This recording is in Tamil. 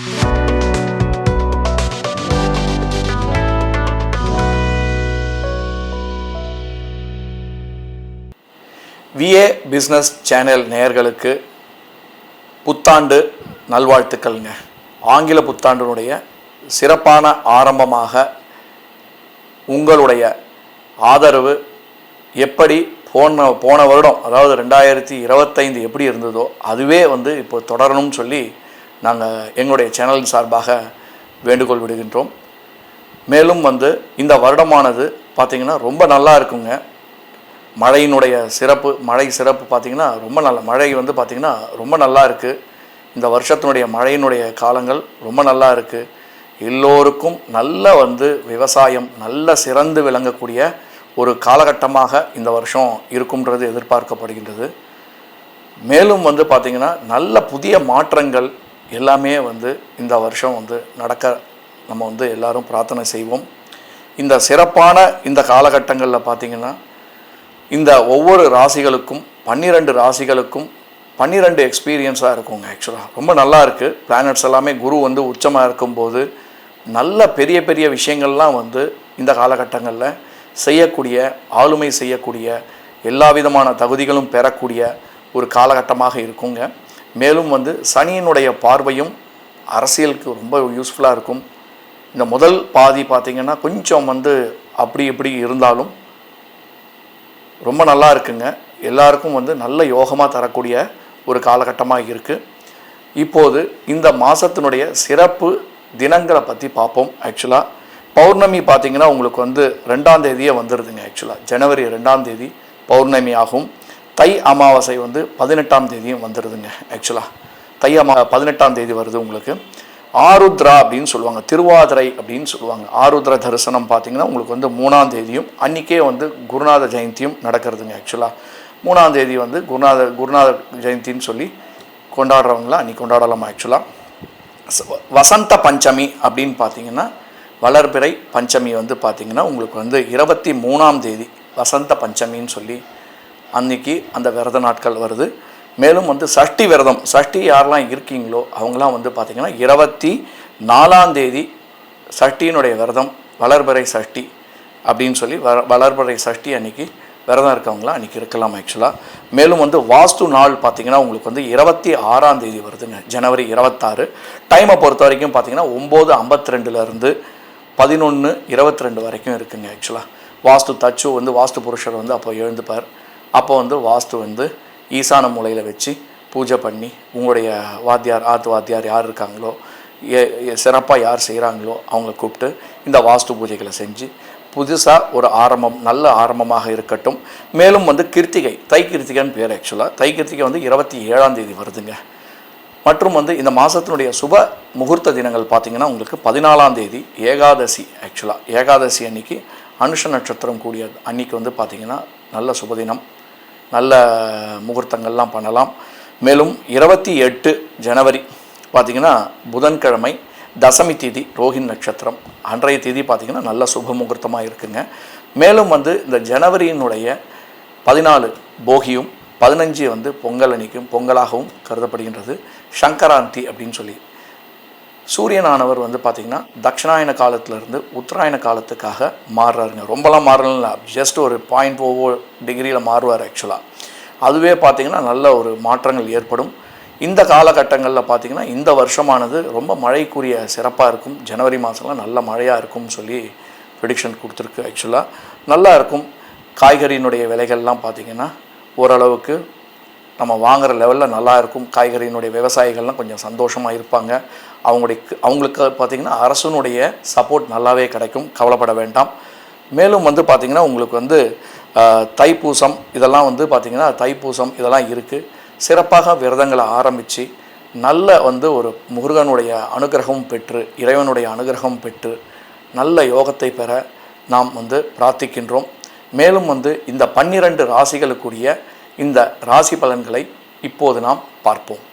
விஏ பிஸ்னஸ் சேனல் நேயர்களுக்கு புத்தாண்டு நல்வாழ்த்துக்கள்ங்க. ஆங்கில புத்தாண்டினுடைய சிறப்பான ஆரம்பமாக உங்களுடைய ஆதரவு எப்படி போன போன வருடம் அதாவது ரெண்டாயிரத்தி இருபத்தைந்து எப்படி இருந்ததோ அதுவே வந்து இப்போ தொடரணும்னு சொல்லி நாங்கள் எங்களுடைய சேனல் சார்பாக வேண்டுகோள் விடுகின்றோம். மேலும் வந்து இந்த வருடமானது பார்த்திங்கன்னா ரொம்ப நல்லா இருக்குங்க. மழையினுடைய சிறப்பு மழை சிறப்பு பார்த்திங்கன்னா ரொம்ப நல்ல மழை வந்து பார்த்திங்கன்னா ரொம்ப நல்லா இருக்குது இந்த வருஷத்தினுடைய மழையினுடைய காலங்கள் ரொம்ப நல்லா இருக்குது எல்லோருக்கும் நல்ல வந்து விவசாயம் நல்ல சிறந்து விளங்கக்கூடிய ஒரு காலகட்டமாக இந்த வருஷம் இருக்கும்ன்றது எதிர்பார்க்கப்படுகின்றது. மேலும் வந்து பார்த்திங்கன்னா நல்ல புதிய மாற்றங்கள் எல்லாமே வந்து இந்த வருஷம் வந்து நடக்க நம்ம வந்து எல்லாரும் பிரார்த்தனை செய்வோம். இந்த சிறப்பான இந்த காலகட்டங்களில் பார்த்திங்கன்னா இந்த ஒவ்வொரு ராசிகளுக்கும் பன்னிரெண்டு ராசிகளுக்கும் பன்னிரெண்டு எக்ஸ்பீரியன்ஸாக இருக்குங்க ஆக்சுவலாக ரொம்ப நல்லா இருக்குது பிளானட்ஸ் எல்லாமே குரு வந்து உச்சமாக இருக்கும்போது நல்ல பெரிய பெரிய விஷயங்கள்லாம் வந்து இந்த காலகட்டங்களில் செய்யக்கூடிய ஆளுமை செய்யக்கூடிய எல்லா விதமான தகுதிகளும் பெறக்கூடிய ஒரு காலகட்டமாக இருக்குங்க. மேலும் வந்து சனியினுடைய பார்வையும் அரசியலுக்கு ரொம்ப யூஸ்ஃபுல்லாக இருக்கும். இந்த முதல் பாதி பார்த்திங்கன்னா கொஞ்சம் வந்து அப்படி இப்படி இருந்தாலும் ரொம்ப நல்லா இருக்குங்க. எல்லாருக்கும் வந்து நல்ல யோகமாக தரக்கூடிய ஒரு காலகட்டமாக இருக்குது இப்போது இந்த மாதத்தினுடைய சிறப்பு தினங்களை பற்றி பார்ப்போம் ஆக்சுவலாக பௌர்ணமி பார்த்திங்கன்னா உங்களுக்கு வந்து ரெண்டாம் தேதியே வந்துடுதுங்க ஆக்சுவலாக ஜனவரி ரெண்டாம் தேதி பௌர்ணமி ஆகும். தை அமாவாசை வந்து பதினெட்டாம் தேதியும் வந்துடுதுங்க ஆக்சுவலாக தை அமா பதினெட்டாம் தேதி வருது உங்களுக்கு. ஆருத்ரா அப்படின்னு சொல்லுவாங்க திருவாதிரை அப்படின்னு சொல்லுவாங்க. ஆருத்ர தரிசனம் பார்த்தீங்கன்னா உங்களுக்கு வந்து மூணாம் தேதியும் அன்றைக்கே வந்து குருநாத ஜெயந்தியும் நடக்கிறதுங்க ஆக்சுவலாக மூணாம் தேதி வந்து குருநாத குருநாத ஜெயந்தின்னு சொல்லி கொண்டாடுறவங்களாம் அன்றைக்கி கொண்டாடலாம் ஆக்சுவலாக வசந்த பஞ்சமி அப்படின்னு பார்த்தீங்கன்னா வளர்பிறை பஞ்சமி வந்து பார்த்தீங்கன்னா உங்களுக்கு வந்து இருபத்தி மூணாம் தேதி வசந்த பஞ்சமின்னு சொல்லி அன்னைக்கு அந்த விரத நாட்கள் வருது. மேலும் வந்து சஷ்டி விரதம் சஷ்டி யாரெல்லாம் இருக்கீங்களோ அவங்களாம் வந்து பார்த்திங்கன்னா இருபத்தி நாலாம் தேதி சஷ்டியினுடைய விரதம் வளர்பறை சஷ்டி அப்படின்னு சொல்லி வ வளர்பறை சஷ்டி அன்னைக்கு விரதம் இருக்கவங்களாம் அன்றைக்கி இருக்கலாம் ஆக்சுவலாக மேலும் வந்து வாஸ்து நாள் பார்த்திங்கன்னா உங்களுக்கு வந்து இருபத்தி ஆறாம் தேதி வருதுங்க ஜனவரி இருபத்தாறு. டைமை பொறுத்த வரைக்கும் பார்த்திங்கன்னா ஒம்பது ஐம்பத்தி ரெண்டுலேருந்து பதினொன்று இருபத்தி ரெண்டு வரைக்கும் இருக்குங்க ஆக்சுவலாக வாஸ்து தச்சு வந்து வாஸ்து புருஷர் வந்து அப்போ எழுந்துப்பார். அப்போ வந்து வாஸ்து வந்து ஈசான மூலையில் வச்சு பூஜை பண்ணி உங்களுடைய வாத்தியார் ஆத்து வாத்தியார் யார் இருக்காங்களோ சிறப்பாக யார் செய்கிறாங்களோ அவங்கள கூப்பிட்டு இந்த வாஸ்து பூஜைகளை செஞ்சு புதுசாக ஒரு ஆரம்பம் நல்ல ஆரம்பமாக இருக்கட்டும். மேலும் வந்து கிருத்திகை தை கிருத்திகைன்னு பேர் ஆக்சுவலாக தை கிருத்திகை வந்து இருபத்தி ஏழாம் தேதி வருதுங்க. மற்றும் வந்து இந்த மாதத்தினுடைய சுப முகூர்த்த தினங்கள் பார்த்திங்கன்னா உங்களுக்கு பதினாலாம் தேதி ஏகாதசி ஆக்சுவலாக ஏகாதசி அன்னைக்கு அனுஷ நட்சத்திரம் கூடிய அன்னைக்கு வந்து பார்த்திங்கன்னா நல்ல சுபதினம் நல்ல முகூர்த்தங்கள்லாம் பண்ணலாம். மேலும் இருபத்தி எட்டு ஜனவரி பார்த்திங்கன்னா புதன்கிழமை தசமி தேதி ரோஹின் நட்சத்திரம். அன்றைய தேதி பார்த்திங்கன்னா நல்ல சுப முகூர்த்தமாக இருக்குங்க. மேலும் வந்து இந்த ஜனவரியினுடைய பதினாலு போகியும் பதினஞ்சு வந்து பொங்கல் அன்னைக்கும் பொங்கலாகவும் கருதப்படுகின்றது. சங்கராந்தி அப்படின்னு சொல்லி சூரியனானவர் வந்து பார்த்திங்கன்னா தட்சிணாயன காலத்திலேருந்து உத்தராயண காலத்துக்காக மாறுறாருங்க. ரொம்பலாம் மாறல ஜஸ்ட் ஒரு பாயிண்ட் ஓவோ டிகிரியில் மாறுவார் ஆக்சுவலாக அதுவே பார்த்திங்கன்னா நல்ல ஒரு மாற்றங்கள் ஏற்படும். இந்த காலகட்டங்களில் பார்த்திங்கன்னா இந்த வருஷமானது ரொம்ப மழைக்குரிய சிறப்பாக இருக்கும். ஜனவரி மாதம்லாம் நல்ல மழையாக இருக்கும்னு சொல்லி ப்ரிடிக்ஷன் கொடுத்துருக்கு ஆக்சுவலாக நல்லா இருக்கும். காய்கறியினுடைய விலைகள்லாம் பார்த்திங்கன்னா ஓரளவுக்கு நம்ம வாங்குகிற லெவலில் நல்லா இருக்கும். காய்கறியினுடைய விவசாயிகள்லாம் கொஞ்சம் சந்தோஷமாக இருப்பாங்க. அவங்களுடைய அவங்களுக்கு பார்த்திங்கன்னா அரசனுடைய சப்போர்ட் நல்லாவே கிடைக்கும். கவலைப்பட வேண்டாம். மேலும் வந்து பார்த்திங்கன்னா உங்களுக்கு வந்து தைப்பூசம் இதெல்லாம் வந்து பார்த்திங்கன்னா தைப்பூசம் இதெல்லாம் இருக்குது சிறப்பாக விரதங்களை ஆரம்பித்து நல்ல வந்து ஒரு முருகனுடைய அனுகிரகம் பெற்று இறைவனுடைய அனுகிரகம் பெற்று நல்ல யோகத்தை பெற நாம் வந்து பிரார்த்திக்கின்றோம். மேலும் வந்து இந்த பன்னிரண்டு ராசிகளுக்குரிய இந்த ராசி பலன்களை இப்போது நாம் பார்ப்போம்.